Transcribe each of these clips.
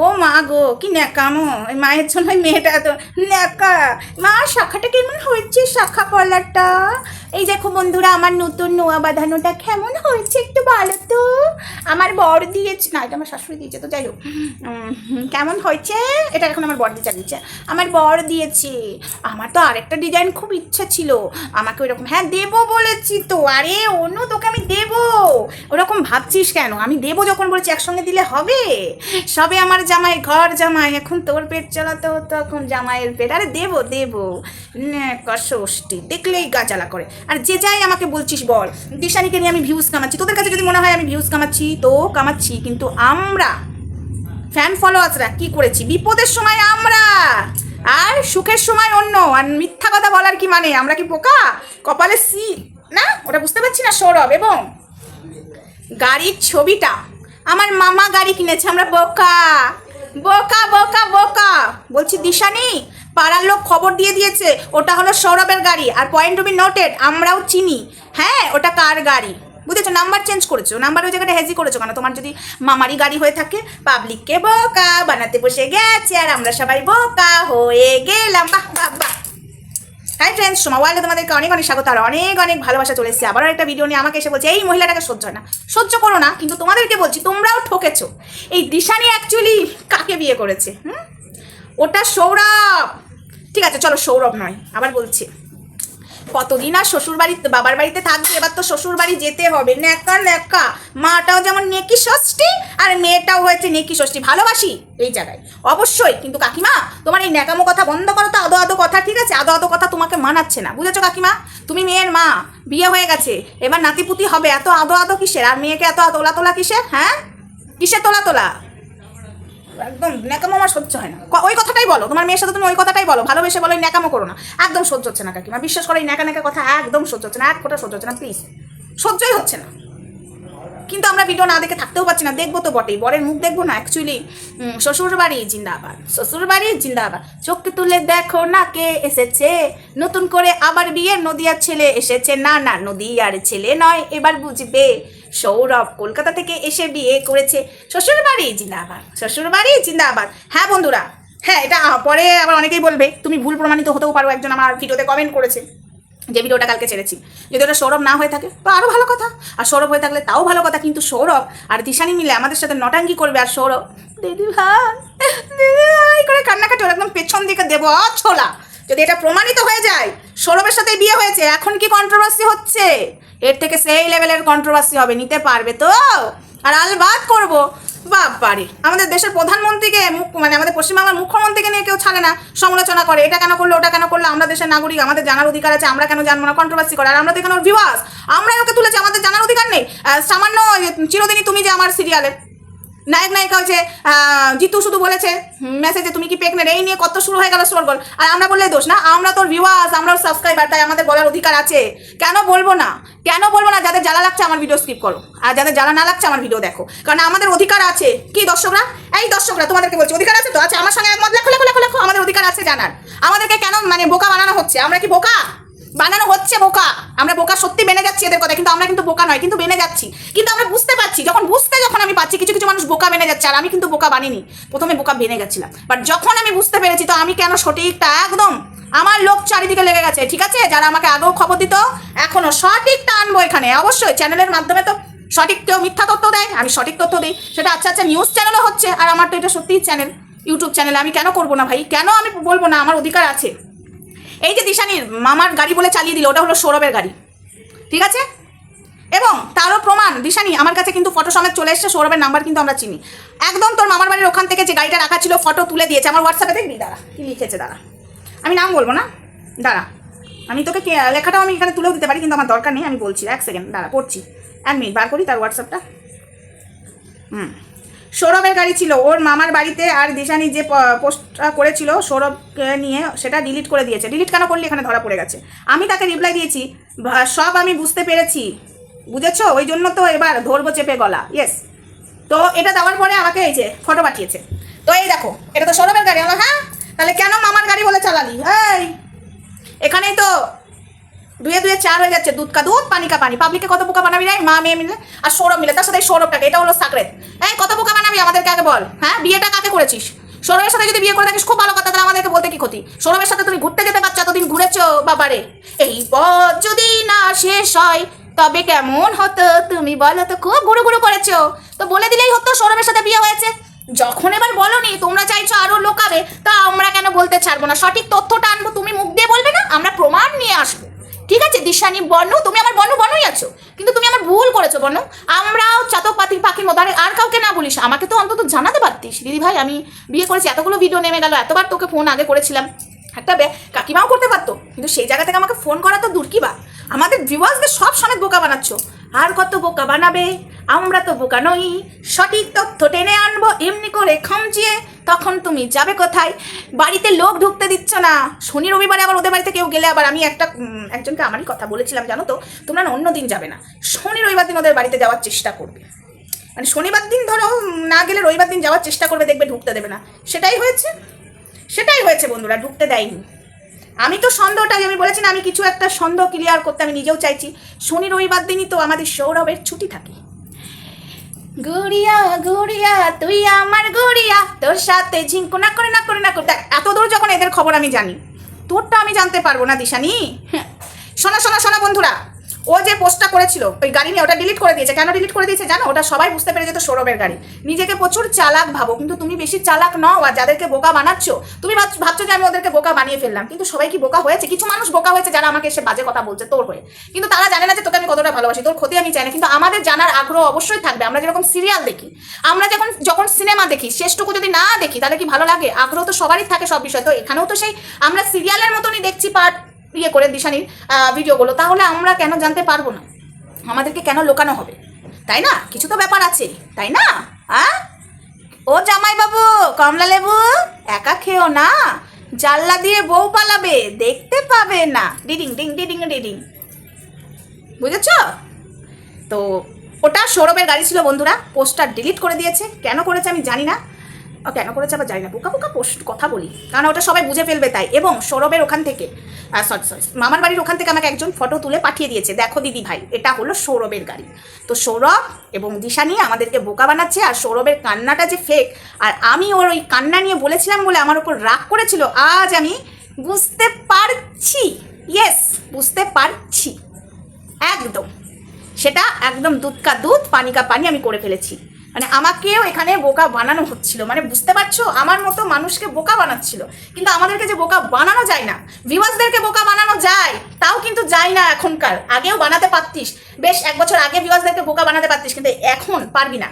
ও মা গো, কি ন্যাকামো ওই মায়ের জন্য মেয়েটা এত ন্যাকা। মা, শাখাটা কেমন হয়েছে? শাখা কলাটা এই দেখো বন্ধুরা, আমার নতুন নোয়া বাঁধানোটা কেমন হয়েছে? একটু ভালো তো। আমার বর দিয়েছে না, এটা আমার শাশুড়ি দিয়েছে, তো যাই হোক। কেমন হয়েছে? এটা এখন আমার বর দিয়ে চালিয়েছে আমার বর দিয়েছে। আমার তো আরেকটা ডিজাইন খুব ইচ্ছা ছিল। আমাকে ওইরকম হ্যাঁ দেবো বলেছি তো। আরে অন্য তোকে আমি দেবো। ওরকম ভাবছিস কেন? আমি দেবো যখন বলেছি, একসঙ্গে দিলে হবে? সবে আমার জামাই, ঘর জামাই, এখন তোর পেট চালাতে হতো, এখন জামাইয়ের পেট। আরে দেবো দেবো। ষষ্ঠী দেখলেই গা জ্বালা করে। আর যে যাই আমাকে বলছিস বল, দিশানিকে নিয়ে আমি ভিউজ কামাচ্ছি। তোদের কাছে যদি মনে হয় আমি ভিউজ কামাচ্ছি, তো কামাচ্ছি। কিন্তু আমরা ফ্যান ফলোয়ার্সরা কি করেছি? বিপদের সময় আমরা, আর সুখের সময় অন্য। আর মিথ্যা কথা বলার কি মানে? আমরা কি পোকা? কপালে সি? না? ওটা বুঝতে পারছি না, সৌরভ। এবং গাড়ির ছবিটা আমার মামা গাড়ি কিনেছে, আমরা বোকা। বোকা বোকা বোকা। বলছি, দিশানি, পাড়ার লোক খবর দিয়ে দিয়েছে, ওটা হলো সৌরভের গাড়ি, আর পয়েন্ট টু বি নোটেড আমরাও চিনি। হ্যাঁ ওটা কার গাড়ি? বুঝেছ নাম্বার চেঞ্জ করেছ নাম্বার ওই জায়গাটা হেজি করেছ কেন? তোমার যদি মামারই গাড়ি হয়ে থাকে পাবলিককে বোকা, বানাতে বসে গেছে, আর আমরা সবাই বোকা হয়ে গেলাম। বাহ বাহ বাহ। হাই ফ্রেন্ডস সোমা ওয়ালে তোমাদেরকে অনেক অনেক স্বাগত, আর অনেক অনেক ভালোবাসা চলে এসেছে। আবারও একটা ভিডিও নিয়ে আমাকে এসে বলছে, এই মহিলাটাকে সহ্য হয় না। সহ্য করো না, কিন্তু তোমাদেরকে বলছি, তোমরাও ঠকেছো। এই দিশানি অ্যাকচুয়ালি কাকে বিয়ে করেছে, হুম? ওটা সৌরভ। ঠিক আছে, চলো সৌরভ নয়, আবার বলছি। কতদিন আর শ্বশুর বাড়িতে বাবার বাড়িতে থাকবে, এবার তো শ্বশুর বাড়ি যেতে হবে। ন্যাকা ন্যাকা, মাটাও যেমন নেকি ষষ্ঠী, আর মেয়েটাও হয়েছে নেকি ষষ্ঠী। ভালোবাসি এই জায়গায়। অবশ্যই, কিন্তু কাকিমা, তোমার এই ন্যাকামো কথা বন্ধ করো তো, আদো আদো কথা, ঠিক আছে? আদো আদো কথা তোমাকে মানাচ্ছে না। বুঝেছ কাকিমা? তুমি মেয়ের মা, বিয়ে হয়ে গেছে, এবার নাতিপুতি হবে। এত আদো আদো কিসের? আর মেয়েকে এত তোলা তোলা কিসের? হ্যাঁ? কিসের তোলা তোলা? একদম ন্যাকামো আমার সহ্য হয় না। ওই কথাটাই বলো। তোমার মেয়ের সাথে তুমি ওই কথাটাই বলো। ভালোবেসে বলো ন্যাকামো করো না। একদম সহ্য হচ্ছে না কাকিমা বিশ্বাস করো, এই ন্যাকা ন্যাকা কথা একদম সহ্য হচ্ছে না। এক ফোটা সহ্য হচ্ছে না প্লিজ সহ্যই হচ্ছে না। কিন্তু আমরা ভিডিও না দেখে থাকতেও পারছি না। দেখব তো বটেই। বরের মুখ দেখব না অ্যাকচুয়ালি শ্বশুর বাড়ি জিন্দাবাদ। শ্বশুর বাড়ি জিন্দাবাদ। চোখকে তুলে দেখো না কে এসেছে। নতুন করে আবার বিয়ে নদিয়ার ছেলে এসেছে। না না, নদিয়ার ছেলে নয়। এবার বুঝবে। সৌরভ কলকাতা থেকে এসে বিয়ে করেছে শ্বশুর বাড়ি জিন্দাবাদ। শ্বশুর বাড়ি জিন্দাবাদ। হ্যাঁ বন্ধুরা। হ্যাঁ এটা পরে আবার অনেকেই বলবে, তুমি ভুল প্রমাণিত হতেও পারো, একজন আমার ভিডিওতে কমেন্ট করেছে যে ভিডিওটা কালকে ছেড়েছি। যদি ওটা সৌরভ না হয়ে থাকে, তো আরও ভালো কথা। আর সৌরভ হয়ে থাকলে তাও ভালো কথা, কিন্তু সৌরভ আর দিশানি মিলে আমাদের সাথে নটাঙ্গি করবে আর সৌরভ, দিদি ভাই দিদি ভাই করে কান্নাকাটি ওর একদম পেছন দিকে দেবো ছোলা। যদি এটা প্রমাণিত হয়ে যায়, সৌরভের সাথে বিয়ে হয়েছে, এখন কি কন্ট্রোভার্সি হচ্ছে? এর থেকে সেই লেভেলের কন্ট্রোভার্সি হবে, নিতে পারবে তো? আর আলবাদ করব। বাবারে আমাদের দেশের প্রধানমন্ত্রীকে মুখ মানে আমাদের পশ্চিমবাংলার মুখ্যমন্ত্রীকে নিয়ে কেউ ছাড়ে না, সমালোচনা করে, এটা কেন করল, ওটা কেন করল, আমরা দেশের নাগরিক, আমাদের জানার অধিকার আছে, আমরা কেন জানব না কন্ট্রোভার্সি করে, আর আমরা তো এখানে ভিউয়ার্স আমরাই ওকে তুলেছি, আমাদের জানার অধিকার নেই। সামান্য চিরদিনই তুমি যে আমার সিরিয়ালের নায়ক নায়িকা আহ, জিতু শুধু বলেছে মেসেজে তুমি কি প্রেগনেন্ট এই নিয়ে কত শুরু হয়ে গেল সরগোল আর আমরা বললে দোষ না আমরা তোর ভিউয়ার্স আমরা সাবস্ক্রাইবার তাই আমাদের বলার অধিকার আছে। কেন বলব না? কেন বলব না? যাদের জ্বালা লাগছে আমার ভিডিও স্কিপ করো। আর যাদের জ্বালা না লাগছে আমার ভিডিও দেখো। কারণ আমাদের অধিকার আছে। কি দর্শকরা? এই দর্শকরা তোমাদেরকে বলছি অধিকার আছে তো? আছে আমার সঙ্গে একমত? লেখো লেখো লেখো লেখো। আমাদের অধিকার আছে জানার। আমাদেরকে কেন মানে বোকা বানানো হচ্ছে? আমরা কি বোকা? বানানো হচ্ছে বোকা। আমরা বোকা সত্যি বেনে যাচ্ছি এদের কথা কিন্তু আমরা কিন্তু বোকা নয়, কিন্তু বেনে যাচ্ছি। কিন্তু আমরা বুঝতে পারছি, যখন বুঝতে যখন আমি পাচ্ছি কিছু কিছু মানুষ বোকা বেনে যাচ্ছে, আর আমি কিন্তু বোকা বানিনি। প্রথমে বোকা বেনে গেছিলাম। বাট যখন আমি বুঝতে পেরেছি, তো আমি কেন সঠিকটা একদম আমার লোক চারিদিকে লেগে গেছে, ঠিক আছে? যারা আমাকে আগেও খবর দিত, এখনও সঠিকটা আনব এখানে। অবশ্যই চ্যানেলের মাধ্যমে তো সঠিক কেউ মিথ্যা তথ্য দেয়, আমি সঠিক তথ্য দিই। সেটা আচ্ছা আচ্ছা নিউজ চ্যানেলও হচ্ছে, আর আমার তো এটা সত্যিই চ্যানেল ইউটিউব চ্যানেল আমি কেন করব না ভাই? কেন আমি বলব না? আমার অধিকার আছে। এই যে দিশানির মামার গাড়ি বলে চালিয়ে দিল, ওটা হলো সৌরভের গাড়ি। ঠিক আছে? এবং তারও প্রমাণ, দিশানি, আমার কাছে কিন্তু ফটো সমেত চলে এসেছে, সৌরভের নাম্বার কিন্তু আমরা চিনি। একদম তোর মামার বাড়ির ওখান থেকে যে গাড়িটা রাখা ছিল, ফটো তুলে দিয়েছে, আমার হোয়াটসঅ্যাপে দেখবি, দাঁড়া, কি লিখেছে, দাঁড়া। আমি নাম বলব না? দাঁড়া, আমি তোকে লেখাটাও আমি এখানে তুলেও দিতে পারি, কিন্তু আমার দরকার নেই, আমি বলছি, এক সেকেন্ড, দাঁড়া, পড়ছি। এক মিনিট, বার করি তার হোয়াটসঅ্যাপটা হুম। সৌরভের গাড়ি ছিল। ওর মামার বাড়িতে আর দিশানি যে পোস্টটা করেছিল সৌরভকে নিয়ে সেটা ডিলিট করে দিয়েছে। ডিলিট কেন করলি? এখানে ধরা পড়ে গেছে। আমি তাকে রিপ্লাই দিয়েছি সব আমি বুঝতে পেরেছি। বুঝেছ? ওই জন্য তো এবার ধরবো চেপে গলা। ইয়েস তো এটা দেওয়ার পরে আমাকে এই যে ফটো পাঠিয়েছে। তো এই দেখো, এটা তো সৌরভের গাড়ি। হলো হ্যাঁ? তাহলে কেন মামার গাড়ি বলে চালালি? এই এখানেই তো দুয়ে দুয়ে চার হয়ে যাচ্ছে। দুধ কা দুধ, পানি কা পানি। পাবলিকে কত বোকা বানাবি রে? মা, মেয়ে মিলে। আর সৌরভ মিলে। তার সাথে সৌরভটাকে। এটা হলো সাকরেত এই, কত বোকা বানাবি আমাদেরকে আগে বল। হ্যাঁ? বিয়েটা কাকে করেছিস? সৌরভের সাথে যদি বিয়ে করে থাকিস, খুব ভালো কথা, তাহলে আমাদেরকে বলতে কি ক্ষতি? সৌরভের সাথে তুমি ঘুরতে যেতে পারছ, এতদিন ঘুরেছো বাবারে। এই পথ যদি না শেষ হয়, তবে কেমন হতো? তুমি বলো তো, খুব গুরু গুরু করেছ। তো বলে দিলেই হতো সৌরভের সাথে বিয়ে হয়েছে। যখন এবার বলনি, তোমরা চাইছো আরও লোকাবে, তা আমরা কেন বলতে ছাড়বো না? সঠিক তথ্যটা আনব, তুমি মুখ দিয়ে বলবে না? আমরা প্রমাণ নিয়ে আসব। ঠিক আছে, দিশানি, বর্ণ, তুমি আমার বর্ণ বর্ণই আছো। কিন্তু তুমি আমার ভুল করেছ, বর্ণ। আমরাও চাতক পাতির পাখির মতো, আরে কাউকে না বলিস। আমাকে তো অন্তত জানাতে পারতিস। দিদি ভাই, আমি বিয়ে করেছি, এতগুলো ভিডিও নেমে গেল, এতবার তোকে ফোন আগে করেছিলাম। একটা কাকিমাও করতে পারতো, কিন্তু সেই জায়গা থেকে আমাকে ফোন করা তো দূর কি বা আমাদের ভিউয়ার্সদের সব সময় বোকা বানাচ্ছ। আর কত বোকা বানাবে? আমরা তো বোকা নই। সঠিক তথ্য টেনে আনব, এমনি করে খামচিয়ে। তখন তুমি যাবে কোথায়? বাড়িতে লোক ঢুকতে দিচ্ছ না। শনি রবিবারে আবার ওদের বাড়িতে কেউ গেলে আবার আমি একটা একজনকে আমারই কথা বলেছিলাম, জানো তো? তোমরা অন্য দিন যাবে না। শনি রবিবার দিন ওদের বাড়িতে যাওয়ার চেষ্টা করবে। মানে শনিবার দিন ধরো না গেলে রবিবার দিন যাওয়ার চেষ্টা করবে, দেখবে ঢুকতে দেবে না। সেটাই হয়েছে? সেটাই হয়েছে বন্ধুরা, ঢুকতে দেয়নি। আমি তো সন্দেহটা আমি বলেছি না আমি কিছু একটা সন্দেহ ক্লিয়ার করতে আমি নিজেও চাইছি। শনি রবিবার দিনই তো আমাদের সৌরভের ছুটি থাকে। গড়িয়া গড়িয়া তুই আমার গড়িয়া তোর সাথে ঝিঙ্কু না করে না করে না করে। এত দূর যখন এদের খবর আমি জানি তোরটা আমি জানতে পারব না দিশানি। হ্যাঁ। শোনা শোনা শোনা বন্ধুরা ও যে পোস্টটা করেছিল, ওই গাড়ি নিয়ে ওটা ডিলিট করে দিয়েছে। কেন ডিলিট করে দিয়েছে জানো? ওটা সবাই বুঝতে পেরে যেত সৌরভের গাড়ি। নিজেকে প্রচুর চালাক ভাবো, কিন্তু তুমি বেশি চালাক নও আর যাদেরকে বোকা বানাচ্ছ, তুমি ভাবছ- যে আমি ওদেরকে বোকা বানিয়ে ফেললাম, কিন্তু সবাই কি বোকা হয়েছে? কিছু মানুষ বোকা হয়েছে যারা আমাকে এসে বাজে কথা বলছে তোর হয়ে। কিন্তু তারা জানে না যে তোকে আমি কতটা ভালোবাসি, তোর ক্ষতি আমি চাই না, কিন্তু আমাদের জানার আগ্রহ অবশ্যই থাকবে। আমরা যেরকম সিরিয়াল দেখি, আমরা যখন যখন সিনেমা দেখি, শেষটুকু যদি না দেখি, তাহলে কি ভালো লাগে? আগ্রহ তো সবারই থাকে সব বিষয়, তো এখানেও তো সেই, আমরা সিরিয়ালের মতনই দেখছি পার্ট ইয়ে করে দিশানির ভিডিওগুলো, তাহলে আমরা কেন জানতে পারব না? আমাদেরকে কেন লোকানো হবে? তাই না? কিছু তো ব্যাপার আছে, তাই না? হ্যাঁ ও জামাই বাবু কমলা লেবু, একা খেও না। জানলা দিয়ে বউ পালাবে, দেখতে পাবে না। ডিডিং, ডিং, ডিডিং ডিডিং। বুঝেছ? তো ওটা সৌরভের গাড়ি ছিল বন্ধুরা, পোস্টার ডিলিট করে দিয়েছে। কেন করেছে আমি জানি না। কেন করেছে আবার জানি না, বোকা বোকা পোস্ট কথা বলি। কারণ ওটা সবাই বুঝে ফেলবে তাই। এবং সৌরভের ওখান থেকে সরি সরি মামার বাড়ির ওখান থেকে আমাকে একজন ফটো তুলে পাঠিয়ে দিয়েছে। দেখো দিদি ভাই, এটা হলো সৌরভের গাড়ি। তো সৌরভ এবং দিশা নিয়ে আমাদেরকে বোকা বানাচ্ছে আর সৌরভের কান্নাটা যে ফেক আর আমি ওর ওই কান্না নিয়ে বলেছিলাম বলে আমার ওপর রাগ করেছিল, আজ আমি বুঝতে পারছি। ইয়েস বুঝতে পারছি। একদম। সেটা একদম দুধ কা দুধ পানি কা পানি আমি করে ফেলেছি। মানে আমাকেও এখানে বোকা বানানো হচ্ছিল। মানে বুঝতে পারছ? আমার মতো মানুষকে বোকা বানাচ্ছিল। কিন্তু আমাদেরকে যে বোকা বানানো যায় না ভিউয়ার্সদেরকে বোকা বানানো যায়, তাও কিন্তু যায় না এখনকার। আগেও বানাতে পারতিস। বেশ, এক বছর আগে ভিউয়ার্সদেরকে বোকা বানাতে পারতিস, কিন্তু এখন পারবি না।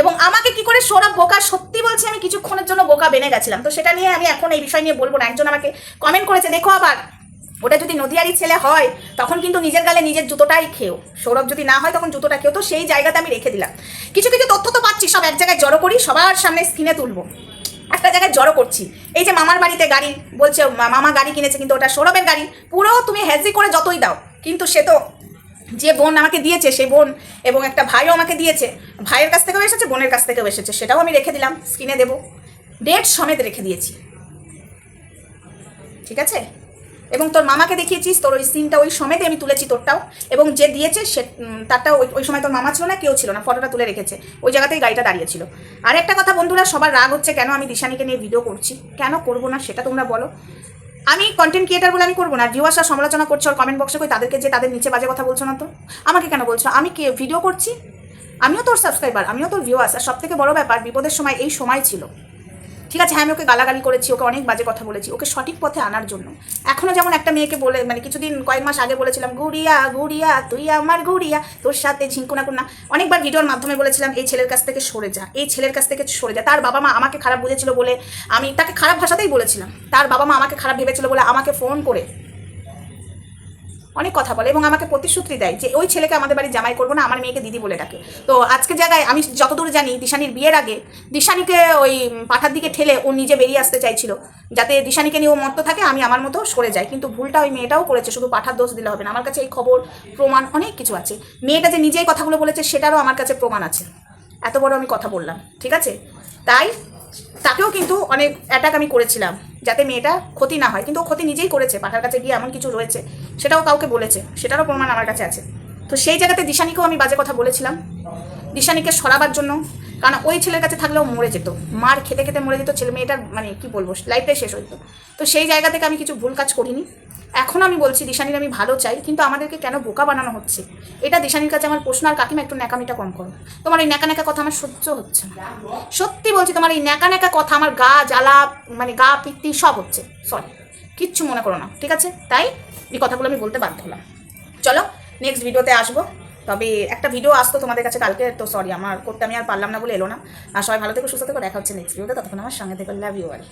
এবং আমাকে কি করে সৌরভ বোকা সত্যি বলছি? আমি কিছুক্ষণের জন্য বোকা বেনে গেছিলাম। তো সেটা নিয়ে আমি এখন এই বিষয় নিয়ে বলব না। একজন আমাকে কমেন্ট করেছে, দেখো আবার ওটা যদি নদিয়ারি ছেলে হয়, তখন কিন্তু নিজের গালে নিজের জুতোটাই খেও। সৌরভ যদি না হয়, তখন জুতোটা খেও। তো সেই জায়গাতে আমি রেখে দিলাম। কিছু কিছু তথ্য তো পাচ্ছি, সব এক জায়গায় জড়ো করি, সবার সামনে স্ক্রিনে তুলবো। একটা জায়গায় জড়ো করছি। এই যে মামার বাড়িতে গাড়ি, বলছে মামা গাড়ি কিনেছে, কিন্তু ওটা সৌরভের গাড়ি। পুরো তুমি হেজি করে যতই দাও, কিন্তু সে তো যে বোন আমাকে দিয়েছে সেই বোন এবং একটা ভাইও আমাকে দিয়েছে, ভাইয়ের কাছ থেকেও এসেছে, বোনের কাছ থেকেও এসেছে, সেটাও আমি রেখে দিলাম স্ক্রিনে দেবো। ডেট সমেত রেখে দিয়েছি। ঠিক আছে? এবং তোর মামাকে দেখিয়েছিস তোর ওই সিনটা ওই সময়তে আমি তুলেছি তোরটাও। এবং যে দিয়েছে সে উম, তারটা ওই সময় তোর মামা ছিল না কেউ ছিল না ফটোটা তুলে রেখেছে। ওই জায়গাতেই গাড়িটা দাঁড়িয়েছিল। আর একটা কথা বন্ধুরা সবার রাগ হচ্ছে কেন আমি দিশানিকে নিয়ে ভিডিও করছি? কেন করব না সেটা তোমরা বলো। আমি কন্টেন্ট ক্রিয়েটার বলে আমি করব না। ভিউয়ার্সরা সমালোচনা করছ আর কমেন্ট বক্সে কই তাদেরকে যে তাদের নিচে বাজে কথা বলছো না তো? আমাকে কেন বলছো? আমি কে ভিডিও করছি? আমিও তোর সাবস্ক্রাইবার আমিও তোর ভিউয়ার্স আর সব থেকে বড় ব্যাপার বিপদের সময় এই সময় ছিল। ঠিক আছে হ্যাঁ আমি ওকে গালাগালি করেছি, ওকে অনেক বাজে কথা বলেছি, ওকে সঠিক পথে আনার জন্য। এখনও যেমন একটা মেয়েকে বলে মানে কিছুদিন, কয়েক মাস আগে বলেছিলাম, গুড়িয়া গুড়িয়া, তুই আমার ঘুরিয়া তোর সাথে ঝিঙ্কুনা কুনা অনেকবার ভিডিওর মাধ্যমে বলেছিলাম, এই ছেলের কাছ থেকে সরে যা, এই ছেলের কাছ থেকে সরে যা। তার বাবা মা আমাকে খারাপ বুঝেছিল বলে আমি তাকে খারাপ ভাষাতেই বলেছিলাম। তার বাবা মা আমাকে খারাপ ভেবেছিল বলে আমাকে ফোন করে অনেক কথা বলে এবং আমাকে প্রতিশ্রুতি দেয় যে ওই ছেলেকে আমাদের বাড়ি জামাই করব না, আমার মেয়েকে দিদি বলে ডাকে। তো আজকে জায়গায় আমি যতদূর জানি দিশানির বিয়ের আগে দিশানিকে ওই পাঠার দিকে ঠেলে ও নিজে বেরিয়ে আসতে চাইছিল। যাতে দিশানিকে নিয়ে ও মত্ত থাকে, আমি আমার মতো সরে যাই। কিন্তু ভুলটা ওই মেয়েটাও করেছে, শুধু পাঠার দোষ দিলে হবে না। আমার কাছে এই খবর, প্রমাণ অনেক কিছু আছে। মেয়েটা যে নিজেই কথাগুলো বলেছে, সেটারও আমার কাছে প্রমাণ আছে। এত বড় আমি কথা বললাম, ঠিক আছে? তাই তাকেও কিন্তু অনেক অ্যাটাক আমি করেছিলাম, যাতে মেয়েটা ক্ষতি না হয়। কিন্তু ও ক্ষতি নিজেই করেছে, পাঠার কাছে গিয়ে এমন কিছু রয়েছে, সেটাও কাউকে বলেছে, সেটারও প্রমাণ আমার কাছে আছে। তো সেই জায়গাতে দিশানিকেও আমি বাজে কথা বলেছিলাম। দিশানিকে সরাবার জন্য, কারণ ওই ছেলের কাছে থাকলেও মরে যেত। মার খেতে খেতে মরে যেত, ছেলে মেয়েটার মানে কি বলব লাইফটাই শেষ হইতো। তো সেই জায়গা থেকে আমি কিছু ভুল কাজ করিনি। এখন আমি বলছি, দিশানির আমি ভালো চাই, কিন্তু আমাদেরকে কেন বোকা বানানো হচ্ছে? এটা দিশানির কাছে আমার প্রশ্ন, আর কাকিমা একটু ন্যাকামিটা কম করো। তোমার এই ন্যাকা ন্যাকা কথা আমার সহ্য হচ্ছে না। সত্যি বলছি, তোমার এই ন্যাকা ন্যাকা কথা আমার গা জ্বালা মানে গা পিত্তি সব হচ্ছে। সরি কিচ্ছু মনে করো না, ঠিক আছে? তাই এই কথাগুলো আমি বলতে বাধ্য হলাম। চলো নেক্সট ভিডিওতে আসব। তবে একটা ভিডিও আসতো তোমাদের কাছে কালকে, তো সরি আমার করতে আমি আর পারলাম না বলে এলো না। আর সবাই ভালো থেকে, সুস্থ থেকে, দেখা হচ্ছে নেক্সট ভিডিওতে ততক্ষণ আমার সঙ্গে থেকে লাভ ইউ আর